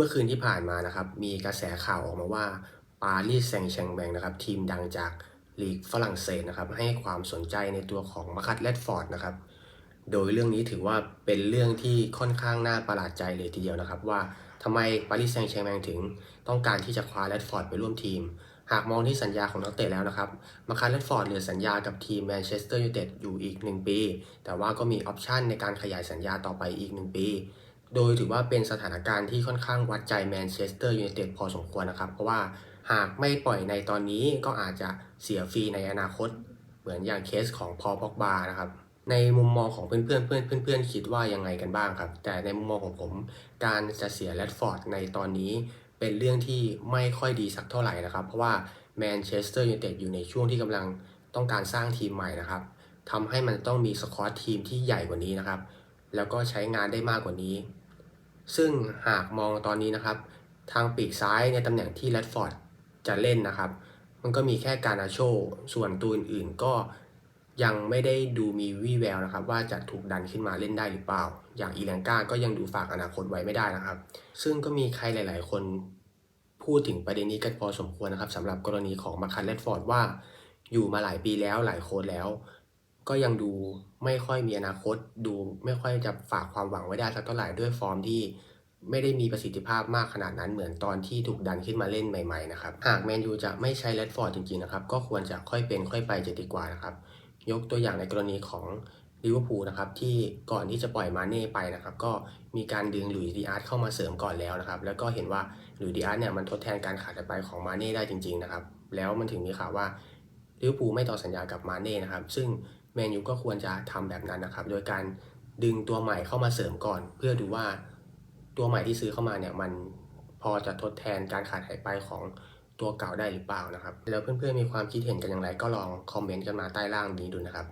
มื่อคืนที่ผ่านมานะครับ มีกระแสข่าวออกมาว่าปารีสแซงต์แชงแบงนะครับ ทีมดังจากลีกฝรั่งเศสนะครับ ให้ความสนใจในตัวของมาคัตแรดฟอร์ดนะครับ โดยเรื่องนี้ถือว่าเป็นเรื่องที่ค่อนข้างน่าประหลาดใจเลยทีเดียวนะครับ ว่าทำไมปารีสแซงต์แชงแบงถึง ต้องการที่จะคว้าแรดฟอร์ดไปร่วมทีม หากมองที่สัญญาของนักเตะแล้วนะครับ มาคัตแรดฟอร์ดเหลือสัญญากับทีมแมนเชสเตอร์ยูไนเต็ดอยู่อีก 1 ปี แต่ว่าก็มีออปชันในการขยายสัญญาต่อไปอีก 1 ปี โดยถือว่าเป็นสถานการณ์ที่ค่อนข้างวัดใจแมนเชสเตอร์ยูไนเต็ดพอสมควรนะครับ เพราะว่าหากไม่ปล่อยในตอนนี้ก็อาจจะเสียฟรีในอนาคต เหมือนอย่างเคสของพอพอกบานะครับ ในมุมมองของเพื่อนเพื่อนเพื่อนเพื่อนคิดว่ายังไงกันบ้างครับ แต่ในมุมมองของผม การจะเสียแรดฟอร์ดในตอนนี้เป็นเรื่องที่ไม่ค่อยดีสักเท่าไหร่นะครับ เพราะว่าแมนเชสเตอร์ยูไนเต็ดอยู่ในช่วงที่กำลังต้องการสร้างทีมใหม่นะครับทำให้มันต้องมีสควอตทีมที่ใหญ่กว่านี้นะครับ แล้วก็ใช้งานได้มากกว่านี้ ซึ่งหากมองตอนนี้นะครับ ทางปีกซ้ายในตำแหน่งที่แรดฟอร์ดจะเล่นนะครับ มันก็มีแค่การนาโช ส่วนตัวอื่นๆก็ยังไม่ได้ดูมีวี่แววนะครับ ว่าจะถูกดันขึ้นมาเล่นได้หรือเปล่า อย่างอีแลงกาก็ยังดูฝากอนาคตไว้ไม่ได้นะครับ ซึ่งก็มีใครหลาย ๆ คนพูดถึงประเด็นนี้กันพอสมควรนะครับสำหรับกรณีของมาคันแรดฟอร์ดว่า อยู่มาหลายปีแล้วหลายโค้ดแล้ว ก็ยังดูไม่ค่อยมีอนาคต ดูไม่ค่อยจะฝากความหวังไว้ได้สักเท่าไหร่ด้วยฟอร์มที่ไม่ได้มีประสิทธิภาพมากขนาดนั้นเหมือนตอนที่ถูกดันขึ้นมาเล่นใหม่ๆนะครับ หากแมนยูจะไม่ใช้แรดฟอร์ดจริงๆนะครับ ก็ควรจะค่อยเป็นค่อยไปจะดีกว่านะครับ ยกตัวอย่างในกรณีของลิเวอร์พูลนะครับที่ก่อนที่จะปล่อยมาเน่ไปนะครับ ก็มีการดึงหลุยส์ดีอาร์ตเข้ามาเสริมก่อนแล้วนะครับ แล้วก็เห็นว่าหลุยส์ดีอาร์ตเนี่ยมันทดแทนการขาดไปของมาเน่ได้จริงๆนะครับ แล้วมันถึงมีข่าวว่าลิเวอร์พูลไม่ต่อสัญญากับมาเน่นะครับ ซึ่ง แมนยูก็ควรจะทำแบบนั้นนะครับ โดยการดึงตัวใหม่เข้ามาเสริมก่อน เพื่อดูว่าตัวใหม่ที่ซื้อเข้ามาเนี่ยมันพอจะทดแทนการขาดหายไปของตัวเก่าได้หรือเปล่านะครับ แล้วเพื่อนๆมีความคิดเห็นกันอย่างไรก็ลองคอมเมนต์กันมาใต้ล่างนี้ดูนะครับ